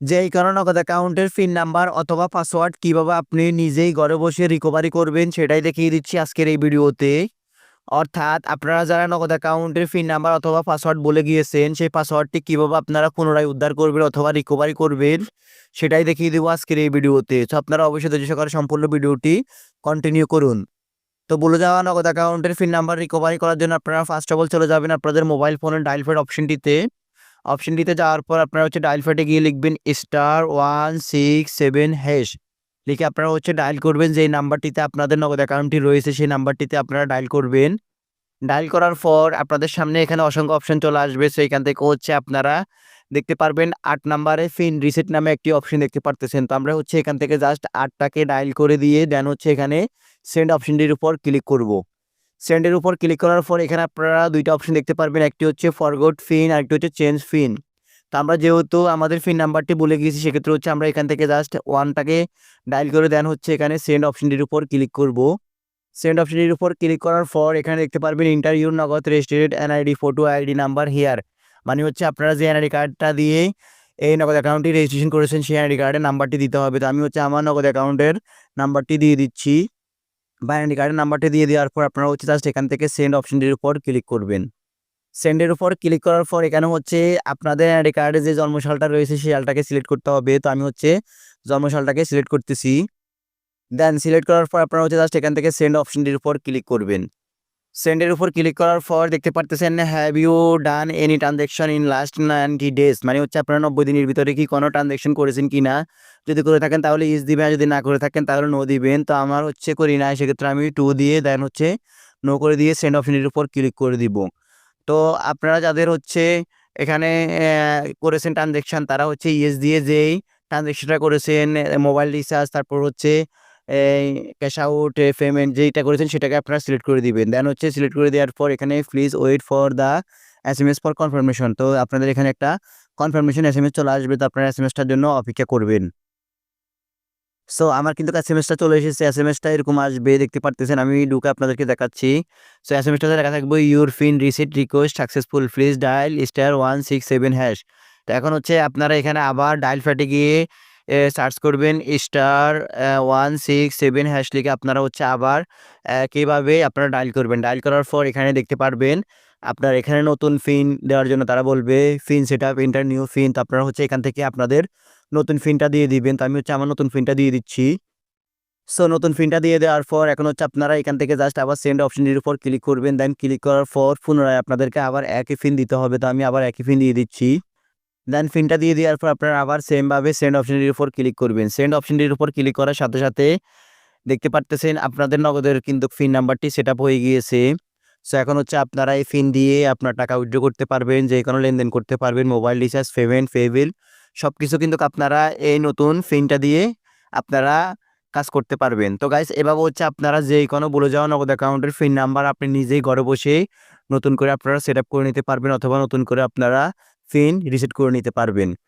যে এই কারণে নগদ অ্যাকাউন্টের পিন নাম্বার অথবা পাসওয়ার্ড কীভাবে আপনি নিজেই ঘরে বসে রিকভারি করবেন সেটাই দেখিয়ে দিচ্ছি আজকের এই ভিডিওতে। অর্থাৎ আপনারা যারা নগদ অ্যাকাউন্টের পিন নাম্বার অথবা পাসওয়ার্ড বলে গিয়েছেন, সেই পাসওয়ার্ডটি কীভাবে আপনারা পুনরায় উদ্ধার করবেন অথবা রিকভারি করবেন সেটাই দেখিয়ে দেবো আজকের এই ভিডিওতে। তো আপনারা অবশ্যই ধৈর্য সহকারে সম্পূর্ণ ভিডিওটি কন্টিনিউ করুন। তো বলে যাওয়া নগদ অ্যাকাউন্টের পিন নাম্বার রিকভারি করার জন্য আপনারা ফার্স্ট অফ অল চলে যাবেন আপনাদের মোবাইল ফোনের ডায়াল প্যাড অপশনটিতে অপশনটিতে যাওয়ার পর আপনারা হচ্ছে ডায়াল প্যাডে গিয়ে লিখবেন star one six seven hash লিখে আপনারা হচ্ছে ডায়াল করবেন, যেই নাম্বারটিতে আপনাদের নগদ অ্যাকাউন্টটি রয়েছে, সেই নাম্বারটিতে আপনারা ডায়াল করবেন। ডায়াল করার পর আপনাদের সামনে এখানে অসংখ্য অপশন চলে আসবে সো এখান থেকে হচ্ছে আপনারা দেখতে পারবেন আট নাম্বারে ফিন রিসেট নামে একটি অপশন দেখতে পারতেছেন। তো আমরা হচ্ছে এখান থেকে জাস্ট আটটাকে ডায়াল করে দিয়ে দেন হচ্ছে এখানে সেন্ড অপশনটির উপর ক্লিক করব। সেন্ডের উপর ক্লিক করার পর এখানে আপনারা দুইটা অপশন দেখতে পারবেন। একটি হচ্ছে ফরগোড ফিন আর একটি হচ্ছে চেঞ্জ ফিন তো আমরা যেহেতু আমাদের ফিন নাম্বারটি বলে গিয়েছি সেক্ষেত্রে হচ্ছে আমরা এখান থেকে জাস্ট ওয়ানটাকে ডায়াল করে দেন হচ্ছে এখানে সেন্ড অপশনটির উপর ক্লিক করব। সেন্ড অপশনটির উপর ক্লিক করার পর এখানে দেখতে পারবেন interview Nagad registered NID photo ID number here মানে হচ্ছে আপনারা যে এনআইডি কার্ডটা দিয়ে এই নগদ অ্যাকাউন্টটি রেজিস্ট্রেশন করেছেন, সেই এনআইডি কার্ডের নাম্বারটি দিতে হবে। তো আমি হচ্ছে আমার নগদ অ্যাকাউন্টের নাম্বারটি দিয়ে দিচ্ছি। বা আইডি কার্ডের নাম্বারটি দিয়ে দেওয়ার পর আপনারা হচ্ছে জাস্ট এখান থেকে সেন্ড অপশনটির উপর ক্লিক করবেন। সেন্ডের উপর ক্লিক করার পর এখানে হচ্ছে আপনাদের আইডি কার্ডে যে জন্মশালটা রয়েছে সেই সালটাকে সিলেক্ট করতে হবে। তো আমি হচ্ছে জন্মশালটাকে সিলেক্ট করতেছি। দেন সিলেক্ট করার পর আপনারা হচ্ছে জাস্ট এখান থেকে সেন্ড অপশনটির উপর ক্লিক করবেন। সেন্ডের উপর ক্লিক করার পর দেখতে পারতেছেন have you done any transaction in last ninety days মানে হচ্ছে আপনারা নব্বই দিনের ভিতরে কি কোনো ট্রানজ্যাকশন করেছেন কি না যদি করে থাকেন তাহলে ইস দিবেন যদি না করে থাকেন তাহলে নো দিবেন। তো আমার হচ্ছে করি না, সেক্ষেত্রে আমি টু দিয়ে দেন হচ্ছে নো করে দিয়ে সেন্ড অপশনটির উপর ক্লিক করে দিব। তো আপনারা যাদের হচ্ছে এখানে করেছেন ট্রানজ্যাকশন তারা হচ্ছে ইয়েস দিয়ে যেই ট্রানজ্যাকশনটা করেছেন মোবাইল রিচার্জ তারপর হচ্ছে ক্যাশ আউট পেমেন্ট যেটা করেছেন সেটাকে আপনারা সিলেক্ট করে দিবেন। দেন হচ্ছে সিলেক্ট করে দেওয়ার পর এখানে please wait for the S M S for confirmation তো আপনাদের এখানে একটা কনফার্মেশন এস এম এস চলে আসবে, তো আপনারা এস এম এসটার জন্য অপেক্ষা করবেন। সো আমার কিন্তু এস এম এসটা চলে এসেছে। এস এম এসটা এরকম আসবে, দেখতে পারতেছেন? আমি ঢুকে আপনাদেরকে দেখাচ্ছি। সো এস এম এসটাতে লেখা থাকবে your PIN reset request successful please dial star one six seven hash তো এখন হচ্ছে আপনারা এখানে আবার ডায়াল ফ্যাটে গিয়ে সার্চ করবেন star one, six, seven hash লিখে আপনারা হচ্ছে আবার কীভাবে আপনারা ডায়াল করবেন। ডায়াল করার পর এখানে দেখতে পারবেন, আপনার এখানে নতুন ফিন দেওয়ার জন্য তারা বলবে, PIN set up enter new PIN. তো আপনারা হচ্ছে এখান থেকে আপনাদের নতুন ফিনটা দিয়ে দিবেন। তো আমি হচ্ছে আমার নতুন ফিনটা দিয়ে দিচ্ছি। সো, নতুন ফিনটা দিয়ে দেওয়ার পর এখন হচ্ছে আপনারা এখান থেকে জাস্ট আবার সেন্ড অপশনটির উপর ক্লিক করবেন। দেন ক্লিক করার পর পুনরায় আপনাদেরকে আবার একই ফিন দিতে হবে। তো আমি আবার একই ফিন দিয়ে দিচ্ছি। দেন ফিনটা দিয়ে দেওয়ার পর আপনারা আবার সেমভাবে সেন্ড অপশনটির উপর ক্লিক করবেন। সেন্ড অপশনটির উপর ক্লিক করার সাথে সাথে দেখতে পারতেছেন আপনাদের নগদের কিন্তু ফিন নাম্বারটি সেট হয়ে গিয়েছে। সো এখন হচ্ছে আপনারা এই ফিন দিয়ে আপনার টাকা উইথড্র করতে পারবেন, যে কোনো লেনদেন করতে পারবেন মোবাইল রিচার্জ পেমেন্ট পেবিল সব কিছু কিন্তু আপনারা এই নতুন ফিনটা দিয়ে আপনারা কাজ করতে পারবেন। তো গাইস এভাবে হচ্ছে আপনারা যেই কোনো বলে যাওয়া নগদ অ্যাকাউন্টের ফিন নাম্বার আপনি নিজেই ঘরে বসে নতুন করে আপনারা সেট করে নিতে পারবেন, অথবা নতুন করে আপনারা ফিন রিসেট করে নিতে পারবেন।